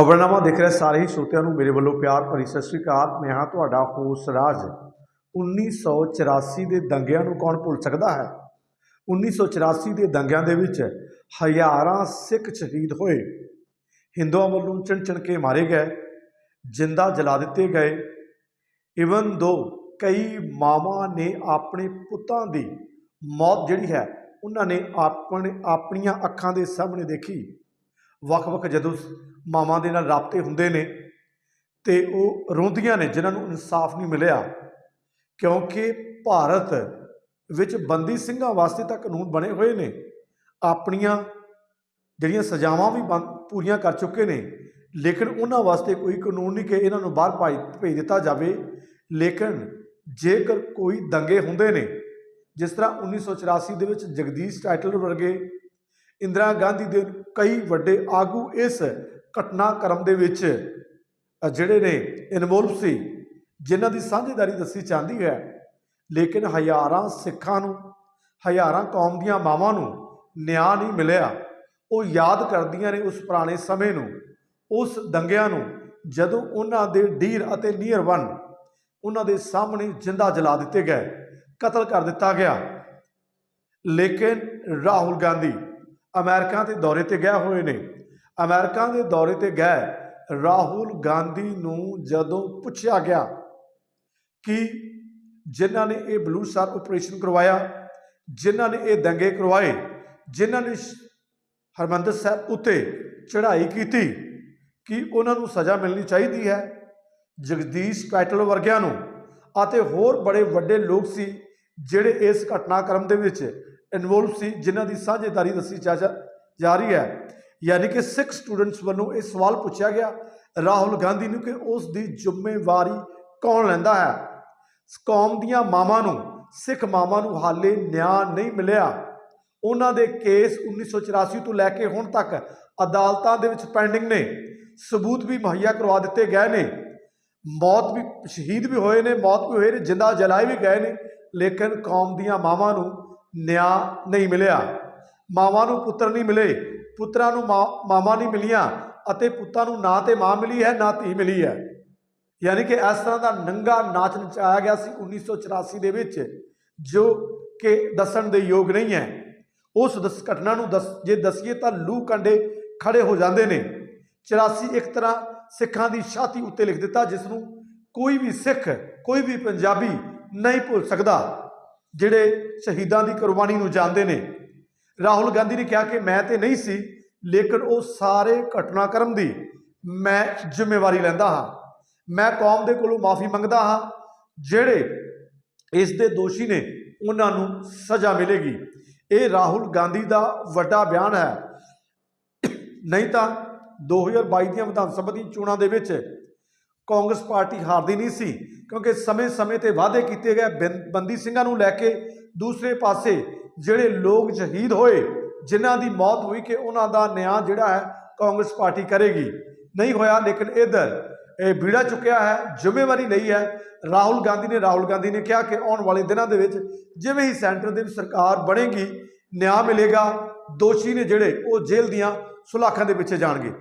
ਖਬਰਨਾਮਾ ਦੇਖ ਰਹੇ ਸਾਰੇ ਹੀ ਸਰੋਤਿਆਂ ਨੂੰ। ਮੇਰੇ ਵੱਲੋਂ ਪਿਆਰ ਭਰੀ ਸਤਿ ਸ੍ਰੀ ਅਕਾਲ। ਮੈਂ ਹਾਂ ਤੁਹਾਡਾ ਹੋਸ਼ ਰਾਜ। 1984 ਦੇ ਦੰਗਿਆਂ ਨੂੰ ਕੌਣ ਭੁੱਲ ਸਕਦਾ ਹੈ? 1984 ਦੇ ਦੰਗਿਆਂ ਦੇ ਵਿੱਚ ਹਜ਼ਾਰਾਂ ਸਿੱਖ ਸ਼ਹੀਦ ਹੋਏ। ਹਿੰਦੂਆਂ ਵੱਲੋਂ ਚਿਣ ਚਿਣ ਕੇ ਮਾਰੇ ਗਏ। ਜਿੰਦਾ ਜਲਾ ਦਿੱਤੇ ਗਏ। ਇਵਨ ਦੋ ਕਈ ਮਾਵਾਂ ਨੇ ਆਪਣੇ ਪੁੱਤਾਂ ਦੀ ਮੌਤ ਜਿਹੜੀ ਹੈ, ਉਹਨਾਂ ਨੇ ਆਪਣੇ ਆਪਣੀਆਂ ਅੱਖਾਂ ਦੇ ਸਾਹਮਣੇ ਦੇਖੀ। ਵੱਖ-ਵੱਖ ਜਦੋਂ ਮਾਵਾਂ ਦੇ ਨਾਲ ਰਾਬਤੇ ਹੁੰਦੇ ਨੇ ਤੇ ਉਹ ਰੋਂਦੀਆਂ ਨੇ, ਜਿਨ੍ਹਾਂ ਨੂੰ ਇਨਸਾਫ ਨਹੀਂ ਮਿਲਿਆ, ਕਿਉਂਕਿ ਭਾਰਤ ਵਿੱਚ ਬੰਦੀ ਸਿੰਘਾਂ ਵਾਸਤੇ ਤਾਂ ਕਾਨੂੰਨ ਬਣੇ ਹੋਏ ਨੇ। ਆਪਣੀਆਂ ਜਿਹੜੀਆਂ ਸਜ਼ਾਵਾਂ ਵੀ ਬੰ- ਪੂਰੀਆਂ ਕਰ ਚੁੱਕੇ ਨੇ, ਲੇਕਿਨ ਉਹਨਾਂ ਵਾਸਤੇ ਕੋਈ ਕਾਨੂੰਨ ਨਹੀਂ ਕਿ ਇਹਨਾਂ ਨੂੰ ਬਾਹਰ ਭਾਈ, ਭੇਜ ਦਿੱਤਾ ਜਾਵੇ। ਲੇਕਿਨ ਜੇਕਰ ਕੋਈ ਦੰਗੇ ਹੁੰਦੇ ਨੇ, ਜਿਸ ਤਰ੍ਹਾਂ 1984 ਦੇ ਵਿੱਚ ਜਗਦੀਸ਼ ਟਾਈਟਲ ਵਰਗੇ ਇੰਦਰਾ ਗਾਂਧੀ ਦੇ ਕਈ ਵੱਡੇ ਆਗੂ ਇਸ ਘਟਨਾਕ੍ਰਮ ਦੇ ਵਿੱਚ ਜਿਹੜੇ ਨੇ ਇਨਵੋਲਵ ਸੀ, ਜਿਨ੍ਹਾਂ ਦੀ ਸਾਂਝੇਦਾਰੀ ਦੱਸੀ ਜਾਂਦੀ ਹੈ। ਲੇਕਿਨ ਹਜ਼ਾਰਾਂ ਸਿੱਖਾਂ ਨੂੰ, ਹਜ਼ਾਰਾਂ ਕੌਮ ਦੀਆਂ ਮਾਵਾਂ ਨੂੰ ਨਿਆਂ ਨਹੀਂ ਮਿਲਿਆ। ਉਹ ਯਾਦ ਕਰਦੀਆਂ ਨੇ ਉਸ ਪੁਰਾਣੇ ਸਮੇਂ ਨੂੰ, ਉਸ ਦੰਗਿਆਂ ਨੂੰ, ਜਦੋਂ ਉਹਨਾਂ ਦੇ ਡੀਰ ਅਤੇ ਨੀਅਰ ਵਨ ਉਹਨਾਂ ਦੇ ਸਾਹਮਣੇ ਜਿੰਦਾ ਜਲਾ ਦਿੱਤੇ ਗਏ, ਕਤਲ ਕਰ ਦਿੱਤਾ ਗਿਆ। ਲੇਕਿਨ ਰਾਹੁਲ ਗਾਂਧੀ ਅਮਰੀਕਾ ਦੇ ਦੌਰੇ ਤੇ ਗਏ ਹੋਏ ਨੇ। ਅਮਰੀਕਾ ਦੇ ਦੌਰੇ ਤੇ ਗਏ ਰਾਹੁਲ ਗਾਂਧੀ ਨੂੰ ਜਦੋਂ ਪੁੱਛਿਆ ਗਿਆ ਕਿ ਜਿਨ੍ਹਾਂ ਨੇ ਇਹ ਬਲੂ ਸਟਾਰ ਆਪਰੇਸ਼ਨ ਕਰਵਾਇਆ, ਜਿਨ੍ਹਾਂ ਨੇ ਇਹ ਦੰਗੇ ਕਰਵਾਏ, ਜਿਨ੍ਹਾਂ ਨੇ ਸ਼- ਸਾਹਿਬ ਉੱਤੇ ਚੜ੍ਹਾਈ ਕੀਤੀ ਕਿ ਉਹਨਾਂ ਨੂੰ ਸਜ਼ਾ ਮਿਲਣੀ ਚਾਹੀਦੀ ਹੈ ਜਗਦੀਸ਼ ਪੈਟਲ ਵਰਗਿਆਂ ਨੂੰ ਅਤੇ ਹੋਰ ਬੜੇ ਵੱਡੇ ਲੋਕ ਸੀ ਜਿਹੜੇ ਇਸ ਘਟਨਾਕ੍ਰਮ ਦੇ ਵਿੱਚ ਇਨਵੋਲਵ ਸੀ, ਜਿਨ੍ਹਾਂ ਦੀ ਸਾਂਝੇਦਾਰੀ ਦੱਸੀ ਜਾ ਜਾ- ਰਹੀ ਹੈ। ਯਾਨੀ ਕਿ ਸਿੱਖ ਸਟੂਡੈਂਟਸ ਵੱਲੋਂ ਇਹ ਸਵਾਲ ਪੁੱਛਿਆ ਗਿਆ ਰਾਹੁਲ ਗਾਂਧੀ ਨੂੰ ਕਿ ਉਸ ਦੀ ਜ਼ਿੰਮੇਵਾਰੀ ਕੌਣ ਲੈਂਦਾ ਹੈ? ਕੌਮ ਦੀਆਂ ਮਾਵਾਂ ਨੂੰ, ਸਿੱਖ ਮਾਵਾਂ ਨੂੰ ਹਾਲੇ ਨਿਆਂ ਨਹੀਂ ਮਿਲਿਆ। ਉਹਨਾਂ ਦੇ ਕੇਸ 1984 ਤੋਂ ਲੈ ਕੇ ਹੁਣ ਤੱਕ ਅਦਾਲਤਾਂ ਦੇ ਵਿੱਚ ਪੈਂਡਿੰਗ ਨੇ। ਸਬੂਤ ਵੀ ਮੁਹੱਈਆ ਕਰਵਾ ਦਿੱਤੇ ਗਏ ਨੇ। ਮੌਤ ਵੀ, ਸ਼ਹੀਦ ਵੀ ਹੋਏ ਨੇ, ਮੌਤ ਵੀ ਹੋਏ ਨੇ, ਜਿੰਦਾ ਜਲਾਏ ਵੀ ਗਏ ਨੇ। ਲੇਕਿਨ ਕੌਮ ਦੀਆਂ ਮਾਵਾਂ ਨੂੰ ਨਿਆਂ ਨਹੀਂ ਮਿਲਿਆ। ਮਾਵਾਂ ਨੂੰ ਪੁੱਤਰ ਨਹੀਂ ਮਿਲੇ। ਪੁੱਤਰਾਂ ਨੂੰ ਮਾਂ- ਮਾਵਾਂ ਨਹੀਂ ਮਿਲੀਆਂ ਅਤੇ ਪੁੱਤਾਂ ਨੂੰ ਨਾ ਤੇ ਮਾਂ ਮਿਲੀ ਹੈ, ਨਾ ਧੀ ਮਿਲੀ ਹੈ। ਯਾਨੀ ਕਿ ਇਸ ਤਰ੍ਹਾਂ ਦਾ ਨੰਗਾ ਨਾਚ ਨਚਾਇਆ ਗਿਆ ਸੀ 1984 ਦੇ ਵਿੱਚ, ਜੋ ਕਿ ਦੱਸਣ ਦੇ ਯੋਗ ਨਹੀਂ ਹੈ। ਉਸ ਦਸ, ਘਟਨਾ ਨੂੰ ਦੱਸ, ਜੇ ਦਸੀਏ ਤਾਂ ਲੂ ਕੰਡੇ ਖੜੇ ਹੋ ਜਾਂਦੇ ਨੇ। 84 ਇੱਕ ਤਰ੍ਹਾਂ ਸਿੱਖਾਂ ਦੀ ਛਾਤੀ ਉੱਤੇ ਲਿਖ ਦਿੱਤਾ ਜਿਸ ਨੂੰ ਕੋਈ ਵੀ ਸਿੱਖ, ਕੋਈ ਵੀ ਪੰਜਾਬੀ ਨਹੀਂ ਭੁੱਲ ਸਕਦਾ। ਜਿਹੜੇ ਸ਼ਹੀਦਾਂ ਦੀ ਕੁਰਬਾਨੀ ਨੂੰ ਜਾਣਦੇ ਨੇ। ਰਾਹੁਲ ਗਾਂਧੀ ਨੇ ਕਿਹਾ ਕਿ ਮੈਂ ਤੇ ਨਹੀਂ ਸੀ, ਲੇਕਿਨ ਉਹ ਸਾਰੇ ਘਟਨਾਕ੍ਰਮ ਦੀ ਮੈਂ ਜ਼ਿੰਮੇਵਾਰੀ ਲੈਂਦਾ ਹਾਂ। ਮੈਂ ਕੌਮ ਦੇ ਕੋਲੋਂ ਮਾਫੀ ਮੰਗਦਾ ਹਾਂ, ਜਿਹੜੇ ਇਸ ਦੇ ਦੋਸ਼ੀ ਨੇ, ਉਹਨਾਂ ਨੂੰ ਸਜ਼ਾ ਮਿਲੇਗੀ। ਇਹ ਰਾਹੁਲ ਗਾਂਧੀ ਦਾ ਵੱਡਾ ਬਿਆਨ ਹੈ। ਨਹੀਂ ਤਾਂ 2022 ਦੀਆਂ ਵਿਧਾਨ ਸਭਾ ਦੀਆਂ ਚੋਣਾਂ ਦੇ ਵਿੱਚ ਕਾਂਗਰਸ ਪਾਰਟੀ ਹਾਰਦੀ ਨਹੀਂ ਸੀ ਕਿਉਂਕਿ ਸਮੇਂ-ਸਮੇਂ ਤੇ ਵਾਅਦੇ ਕੀਤੇ ਗਏ ਬੰ- ਬੰਦੀ ਸਿੰਘਾਂ ਨੂੰ ਲੈ ਕੇ ਦੂਸਰੇ ਪਾਸੇ ਜਿਹੜੇ ਲੋਕ ਸ਼ਹੀਦ ਹੋਏ, ਜਿਨ੍ਹਾਂ ਦੀ ਮੌਤ ਹੋਈ ਕਿ ਉਹਨਾਂ ਦਾ ਨਿਆਂ ਜਿਹੜਾ ਹੈ ਕਾਂਗਰਸ ਪਾਰਟੀ ਕਰੇਗੀ। ਨਹੀਂ ਹੋਇਆ, ਲੇਕਿਨ ਇਧਰ ਇਹ ਬੀੜਾ ਚੁੱਕਿਆ ਹੈ, ਜ਼ਿੰਮੇਵਾਰੀ ਲਈ ਹੈ। ਰਾਹੁਲ ਗਾਂਧੀ ਨੇ ਰਾਹੁਲ ਗਾਂਧੀ ਨੇ ਕਿਹਾ ਕਿ ਆਉਣ ਵਾਲੇ ਦਿਨਾਂ ਦੇ ਵਿੱਚ ਜਿਵੇਂ ਹੀ ਸੈਂਟਰ ਦੇ ਵਿੱਚ ਸਰਕਾਰ ਬਣੇਗੀ, ਨਿਆਂ ਮਿਲੇਗਾ, ਦੋਸ਼ੀ ਨੇ ਜਿਹੜੇ ਉਹ ਜੇਲ੍ਹ ਦੀਆਂ ਸੁਲਾਖਾਂ ਦੇ ਪਿੱਛੇ ਜਾਣਗੇ।